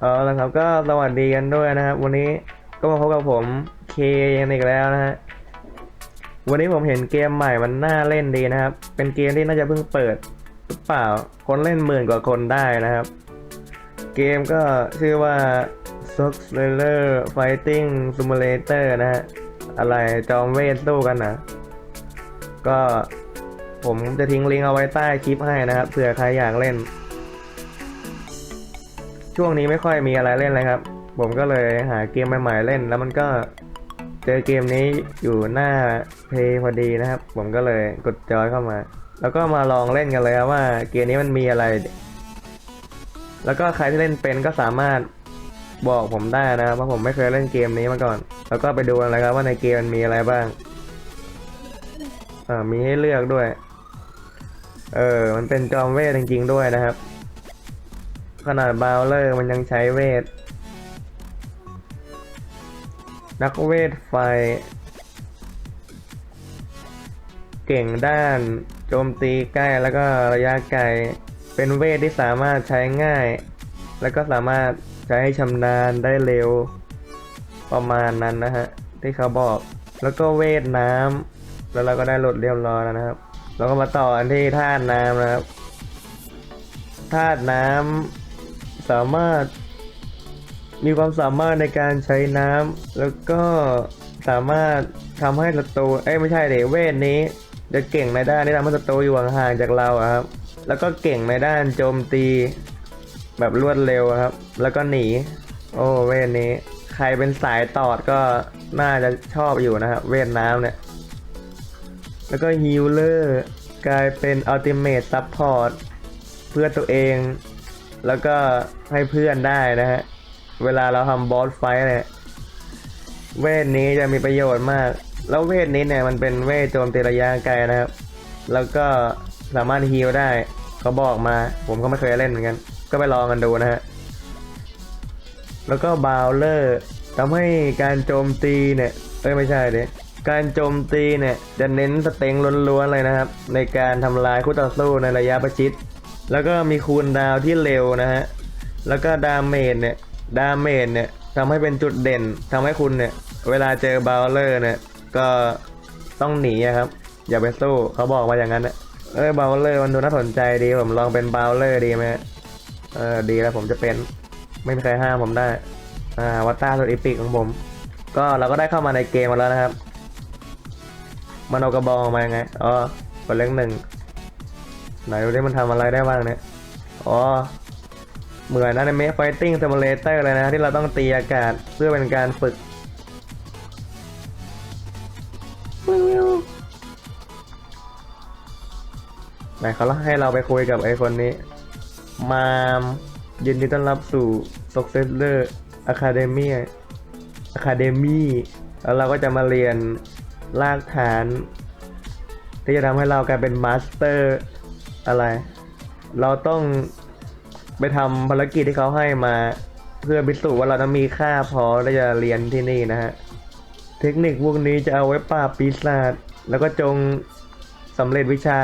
เอาละครับก็สวัสดีกันด้วยนะครับ วันนี้ก็มาพบกับผมเคกันอีกแล้วนะฮะวันนี้ผมเห็นเกมใหม่มันน่าเล่นดีนะครับ เป็นเกมที่น่าจะเพิ่งเปิดหรือเปล่า คนเล่นหมื่นกว่าคนได้นะครับ เกมก็ชื่อว่า s o x l e r Fighting Simulator นะฮะอะไรจอมเวทสู้กันนะก็ผมจะทิ้งลิงก์เอาไว้ใต้คลิปให้นะครับเผื่อใครอยากเล่น ช่วงนี้ไม่ค่อยมีอะไรเล่นเลยครับ ผมก็เลยหาเกมใหม่ๆเล่น แล้วมันก็เจอเกมนี้อยู่หน้าเพย์พอดีนะครับ ผมก็เลยกดจอยเข้ามา แล้วก็มาลองเล่นกันเลยครับว่าเกมนี้มันมีอะไร แล้วก็ใครที่เล่นเป็นก็สามารถบอกผมได้นะครับเพราะผมไม่เคยเล่นเกมนี้มาก่อน แล้วก็ไปดูกันเลยครับว่าในเกมมันมีอะไรบ้างอ่ามีให้เลือกด้วย เออ มันเป็นจอมเวทจริงๆด้วยนะครับ ขนาดบาวเลอร์มันยังใช้เวท นักเวทไฟ เก่งด้าน โจมตีใกล้แล้วก็ระยะไกล เป็นเวทที่สามารถใช้ง่าย แล้วก็สามารถใช้ให้ชำนาญได้เร็วประมาณนั้นนะฮะ ที่เขาบอก แล้วก็เวทน้ำแล้วเราก็ได้หลดเรียบร้อยแล้วนะครับเราก็มาต่อกันที่ธาตุน้ำนะครับธาตุน้ำ สามารถ มีความสามารถในการใช้น้ำแล้วก็สามารถทำให้ศัตรูเอ้ยไม่ใช่เดเวทนี้ จะเก่งในด้านที่ทำให้ศัตรูอยู่ห่างๆจากเราครับ แล้วก็เก่งในด้านโจมตี แบบรวดเร็วครับ แล้วก็หนี โอ้เวทนี้ ใครเป็นสายตอดก็น่าจะชอบอยู่นะครับเวทน้ำเนี่ย แล้วก็ฮิลเลอร์กลายเป็นอัลติเม e ซัพพอร์ตเพื่อตัวเอง แล้วก็ให้เพื่อนได้นะฮะ เวลาเราทำบอสไฟท์เนี่ยเวทนี้จะมีประโยชน์มาก แล้วเวทนี้เนี่ยมันเป็นเวทโจมตีระยะไกลนะครับ แล้วก็สามารถฮีลได้เขาบอกมา ผมก็ไม่เคยเล่นเหมือนกัน ก็ไปลองกันดูนะฮะ แล้วก็บาวเลอร์ทำให้การโจมตีเนี่ยเอ้ยไม่ใช่เด็การโจมตีเนี่ยจะเน้นสเต็งล้วนๆเลยนะครับ ในการทำลายคู่ต่อสู้ในระยะประชิด แล้วก็มีคูลดาวที่เร็วนะฮะ แล้วก็ดาเมจเนี่ย ดาเมจเนี่ยทำให้เป็นจุดเด่นทำให้คุณเนี่ย เวลาเจอบาวเลอร์เนี่ย ก็ต้องหนีครับ อย่าไปสู้เขาบอกมาอย่างนั้นนะเอ้ยบาวเลอร์มันดูน่าสนใจดีผมลองเป็นบาวเลอร์ดีไหมเออดีแล้วผมจะเป็นไม่มีใครห้ามผมได้ อ่าวัตตาสุดอีปิกของผม ก็เราก็ได้เข้ามาในเกมมาแล้วนะครับ มันเอากระบองออกมายังไง อ๋อกดเลขหนึ่ง ไหนดูดิมันทำอะไรได้บ้างเนี่ย อ๋อ เหมือนนะในเมฟไฟติ้งซิมูเลเตอร์เลยนะ ที่เราต้องตีอากาศเพื่อเป็นการฝึกไหนเขาให้เราไปคุยกับไอคนนี้ มามยินดีต้อนรับสู่ Successor Academy Academy แล้วเราก็จะมาเรียนรากฐาน ที่จะทำให้เรากลายเป็นมาสเตอร์ อะไร เราต้องไปทำภารกิจที่เขาให้มา เพื่อพิสูจน์ว่าเราต้องมีค่าพอที่จะเรียนที่นี่นะฮะ เทคนิคพวกนี้จะเอาไว้ปราบปีศาจแล้วก็จงสำเร็จวิชา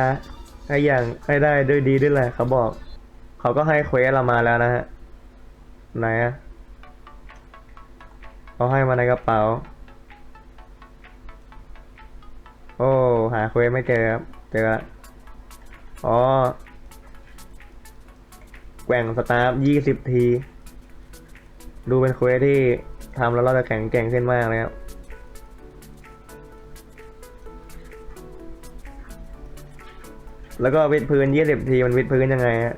ให้อย่างให้ได้ด้วยดีด้วยแหละเขาบอก เขาก็ให้เควสเรามาแล้วนะฮะ ไหนอะเขาให้มาในกระเป๋า โอ้ หาเควสไม่เจอครับ เจอละ อ๋อ แกว่งสตาร์ฟยี่สิบที ดูเป็นเควสที่ทำแล้วเราจะแข็งแกร่งขึ้นมากเลยครับแล้วก็วิดพื้นยี่สิบทีมันวิดพื้นยังไงฮะ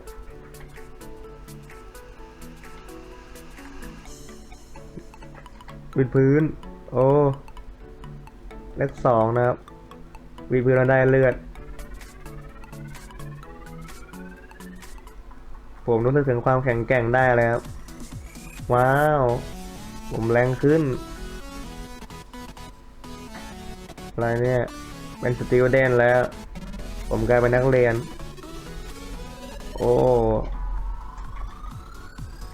วิดพื้น โอ้ เลขสองนะครับ วิดพื้นเราได้เลือด ผมรู้สึกถึงความแข็งแกร่งได้เลยครับว้าว ผมแรงขึ้น อะไรเนี่ย เป็นสติวเดนแล้ว ผมกลายเป็นนักเรียน โอ้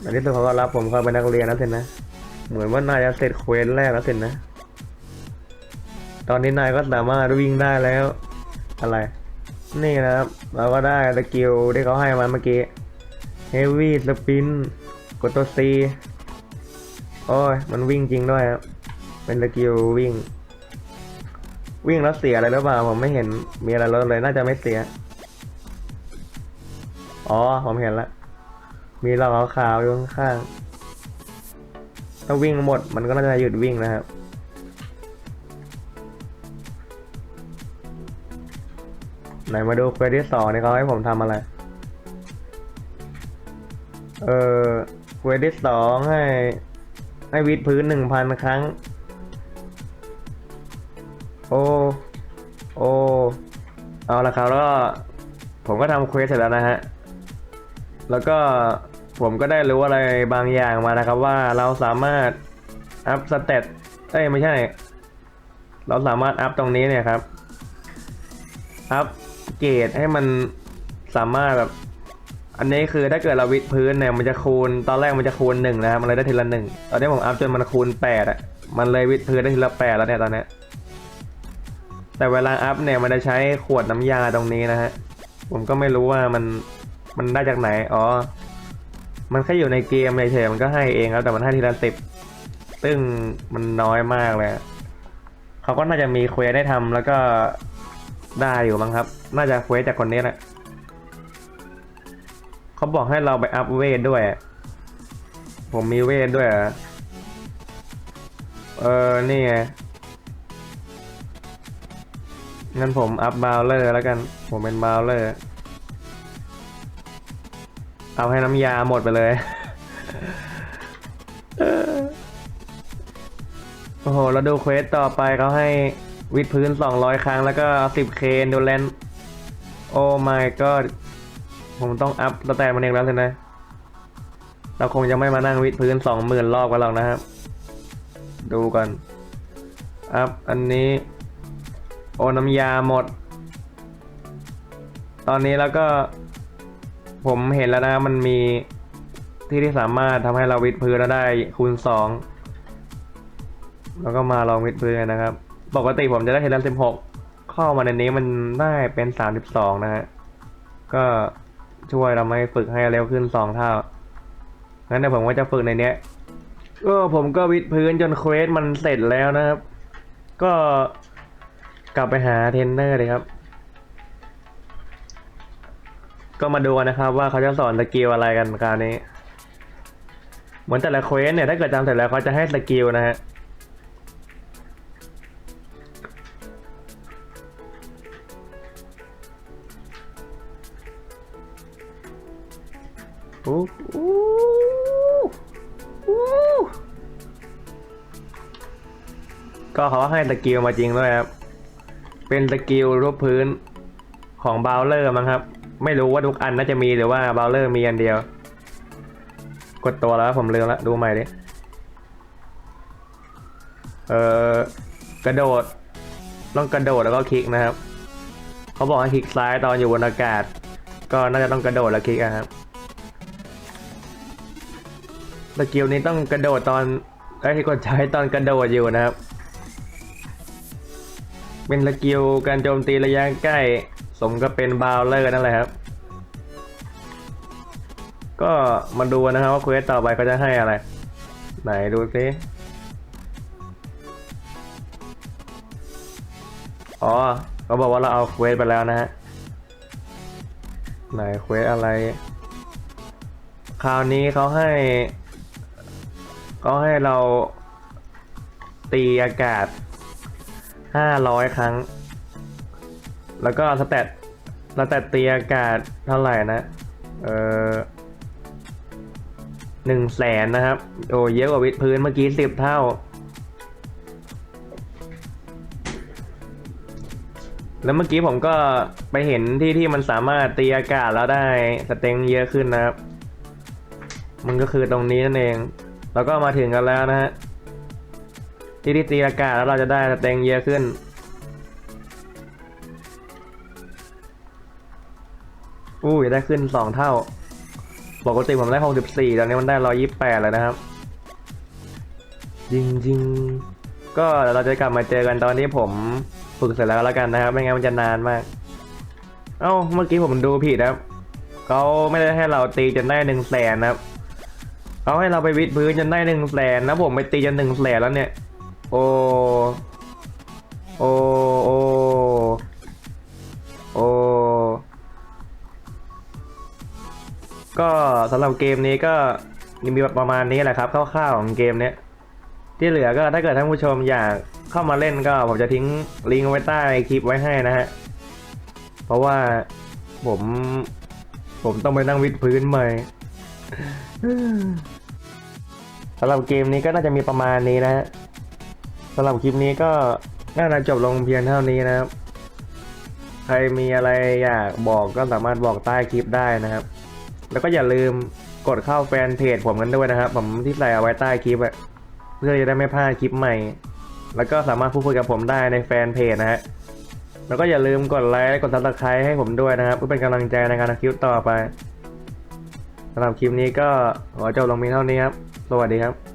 ในที่สุดเขาก็รับผมเข้าเป็นนักเรียนแล้วสินะ เหมือนว่านายจะเสร็จเควสแรกแล้วสินะ ตอนนี้นายก็สามารถวิ่งได้แล้ว อะไร นี่นะครับ เราก็ได้สกิลที่เขาให้มาเมื่อกี้ Heavy Spin กดตัว C โอ้ย มันวิ่งจริงด้วยครับ เป็นสกิลวิ่ง วิ่งแล้วเสียอะไรหรือเปล่า ผมไม่เห็นมีอะไรเลย น่าจะไม่เสีย อ๋อ ผมเห็นละ มีเรองขาวๆอยู่ข้างๆถ้าวิ่งหมด มันก็น่าจะหยุดวิ่งนะครับไหนมาดูเควสที่สองนี่เขาให้ผมทำอะไร เออเควสที่สองให้ ให้วิดพื้นหนึ่งพันครั้ง โอ้โอ้เอาละครับแล้วก็ผมก็ทำเควสเสร็จแล้วนะฮะ แล้วก็ผมก็ได้รู้อะไรบางอย่างมานะครับว่าเราสามารถอัพสเตตเอ้ยไม่ใช่ เราสามารถอัพตรงนี้เนี่ยครับ อัพเกรดให้มันสามารถแบบ อันนี้คือถ้าเกิดเราวิดพื้นเนี่ยมันจะคูณตอนแรกมันจะคูณหนึ่งนะครับมันเลยได้ทีละหนึ่งตอนนี้ผมอัพจนมันคูณแปดอะมันเลยวิดพื้นได้ทีละแปดแล้วเนี่ยตอนนี้แต่เวลาอัพเนี่ยมันจะใช้ขวดน้ำยาตรงนี้นะฮะผมก็ไม่รู้ว่ามันมันได้จากไหนอ๋อมันแค่อยู่ในเกมเฉยๆมันก็ให้เองครับแต่มันให้ทีละสิบซึ่งมันน้อยมากเลยเขาก็น่าจะมีเควสได้ทำแล้วก็ได้อยู่มั้งครับ น่าจะเควสจากคนนี้แหละ เขาบอกให้เราไปอัพเวทด้วย ผมมีเวทด้วยเหรอเออ นี่ไง งั้นผมอัพบาวเลอร์แล้วกัน ผมเป็นบาวเลอร์ เอาให้น้ำยาหมดไปเลย โอ้โหแล้วดูเควสต่อไปเขาให้วิดพื้น 200 ครั้งแล้วก็ 10เคนดูแลนโอ้ my god ผมต้องอัพสแตนมันเองแล้วสินะ เราคงจะไม่มานั่งวิดพื้น20,000รอบกันหรอกนะครับ ดูกันอัพอันนี้ โอน้ำยาหมด ตอนนี้แล้วก็ ผมเห็นแล้วนะมันมีที่ที่สามารถทำให้เราวิดพื้นแล้วได้คูณสองแล้วก็มาลองวิดพื้นกันนะครับ ปกติผมจะได้เทเลนสิบหกเข้ามาในนี้มันได้เป็นสามสิบสองนะฮะ ก็ ช่วยเราไม่ฝึกให้เร็วขึ้นสองเท่า งั้นเดี๋ยวผมก็จะฝึกในเนี้ยก็ผมก็วิดพื้นจนเควสมันเสร็จแล้วนะครับ ก็กลับไปหาเทรนเนอร์เลยครับ ก็มาดูกันนะครับว่าเขาจะสอนสกิลอะไรกันคราวนี้ เหมือนแต่ละเควสเนี่ยถ้าเกิดจำเสร็จแล้วเขาจะให้สกิลนะฮะ อู้อู้ก็เขาให้สกิลมาจริงด้วยครับ เป็นสกิลรูปพื้นของบาวเลอร์มั้งครับ ไม่รู้ว่าทุกอันน่าจะมีหรือว่าบาวเลอร์มีอันเดียว กดตัวแล้วผมลืมแล้วดูใหม่ดิ เออกระโดด ต้องกระโดดแล้วก็คลิกนะครับ เขาบอกให้คลิกซ้ายตอนอยู่บนอากาศ ก็น่าจะต้องกระโดดแล้วคลิกอะครับ สกิลนี้ต้องกระโดดตอนไอ้ยกดใช้ตอนกระโดดอยู่นะครับ เป็นสกิลการโจมตีระยะใกล้ สมกับเป็นบาวเลอร์นั่นแหละครับ ก็มาดูนะครับว่าเควสต่อไปเขาจะให้อะไร ไหนดูซิอ๋อเขาบอกว่าเราเอาเควสไปแล้วนะฮะ ไหนเควสอะไร คราวนี้เขาให้ ก็ให้เราตีอากาศ 500 ครั้ง แล้วก็สแตทสแตทตีอากาศเท่าไหร่นะ เออหนึ่งแสนนะครับ โอ้เยอะกว่าวิดพื้นเมื่อกี้สิบเท่า แล้วเมื่อกี้ผมก็ไปเห็นที่ที่มันสามารถตีอากาศแล้วได้สเต็งเยอะขึ้นนะครับ มันก็คือตรงนี้นั่นเอง เราก็มาถึงกันแล้วนะฮะที่ที่ตีอากาศแล้วเราจะได้สเต็งเยอะขึ้น อู้ยได้ขึ้นสองเท่า ปกติผมได้หกสิบสี่ตอนนี้มันได้ร้อยี่แปดเลยนะครับ จริงจริงๆก็เราจะกลับมาเจอกันตอนที่ผมฝึกเสร็จแล้วแล้วกันนะครับ ไม่งั้นมันจะนานมาก เอ้า เมื่อกี้ผมดูผิดครับ เขาไม่ได้ให้เราตีจนได้หนึ่งแสนนะครับ เขาให้เราไปวิดพื้นจนได้หนึ่งแสนแล้วผมไปตีจนหนึ่งแสนแล้วเนี่ย โอ้โอ้โอ้โอ้ก็สำหรับเกมนี้ก็มีประมาณนี้แหละครับคร่าวๆของเกมเนี้ยที่เหลือก็ถ้าเกิดท่านผู้ชมอยากเข้ามาเล่นก็ผมจะทิ้งลิงก์ไว้ใต้คลิปไว้ให้นะฮะ เพราะว่าผมผมต้องไปนั่งวิดพื้นใหม่ สำหรับเกมนี้ก็น่าจะมีประมาณนี้นะฮะสำหรับคลิปนี้ก็น่าจะจบลงเพียงเท่านี้นะครับ ใครมีอะไรอยากบอกก็สามารถบอกใต้คลิปได้นะครับ แล้วก็อย่าลืมกดเข้าแฟนเพจผมกันด้วยนะครับ ผมที่ใส่เอาไว้ใต้คลิปอะเพื่อจะได้ไม่พลาดคลิปใหม่ แล้วก็สามารถพูดคุยกับผมได้ในแฟนเพจนะฮะแล้วก็อย่าลืมกดไลค์กดซับสไครต์ให้ผมด้วยนะครับเพื่อเป็นกำลังใจในการทำคลิปต่อไป สำหรับคลิปนี้ก็ขอจบลงเพียงเท่านี้ครับ สวัสดีครับ